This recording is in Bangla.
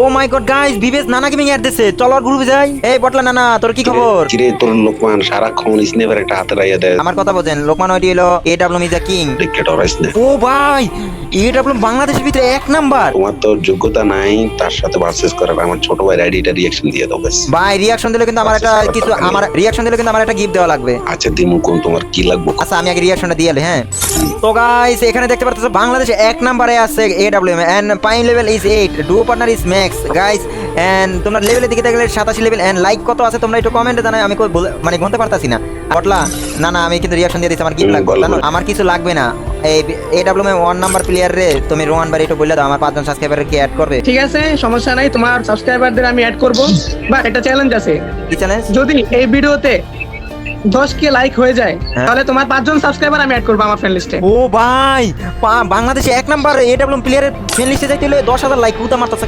ও মাই গড গাইস বিবেশ নানা গেমিং অ্যাড দিছে। চল আর গ্রুপে যাই। এই বটলা নানা তোর কি খবর? কিরে তোর লোকমান সারাক্ষণ স্নেপের একটা হাতে রাইয়া দেয়। আমার কথা বোঝেন লোকমান ওইটি হলো এ ডাব্লিউ মিজা কিং। ডরাইস ও ভাই এ ডাব্লিউ বাংলাদেশের ভিতরে এক নাম্বার। তোমার তো যোগ্যতা নাই তার সাথে ভার্সেস করার। আমার ছোট ভাই আইডিটা রিয়াকশন দিয়ে দাও ব্যাস। ভাই রিয়াকশন দিলে কিন্তু আমার একটা কিছু আমার রিয়াকশন দিলে কিন্তু আমার একটা গিফট দেওয়া লাগবে। আচ্ছা দিমু কোন তোমার কি লাগবে? আচ্ছা আমি আগে রিয়াকশনটা দিয়ে হ্যাঁ। তো গাইস এখানে দেখতে পাচ্ছ বাংলাদেশে এক নম্বরে আছে A W and pine level is eight do partner is max guys and তোমরা লেভেলের দিকে দেখলে সাতাশি লেভেল এন্ড লাইক কত আছে তোমরা একটু কমেন্টে জানাই আমি মানে গুনতে পারতাছি না। বটলা না না আমি কিন্তু রিয়াকশন দিয়ে দিচ্ছি আমার গিফট লাগবে জানো? আমার কিছু লাগবে না। এই A W M one number player রে তুমি রোহান বাড়ি একটু বলে দাও আমার পাঁচজন সাবস্ক্রাইবার কি অ্যাড করবে। ঠিক আছে সমস্যা নাই তোমার সাবস্ক্রাইবারদের আমি অ্যাড করব। বা একটা চ্যালেঞ্জ আছে। কি চ্যালেঞ্জ যদি এই ভিডিওতে দশ কে লাইক হয়ে যায় হ্যাঁ। তাহলে তোমার পাঁচজন সাবস্ক্রাইবার আমি অ্যাড করব আমার ফ্রেন্ড লিস্টে ও ভাই বাংলাদেশে এক নাম্বার এ ডাব্লিউ প্লেয়ারের ফ্রেন্ড লিস্টে যাইতে হলে দশ হাজার লাইক উঠা মারতেছে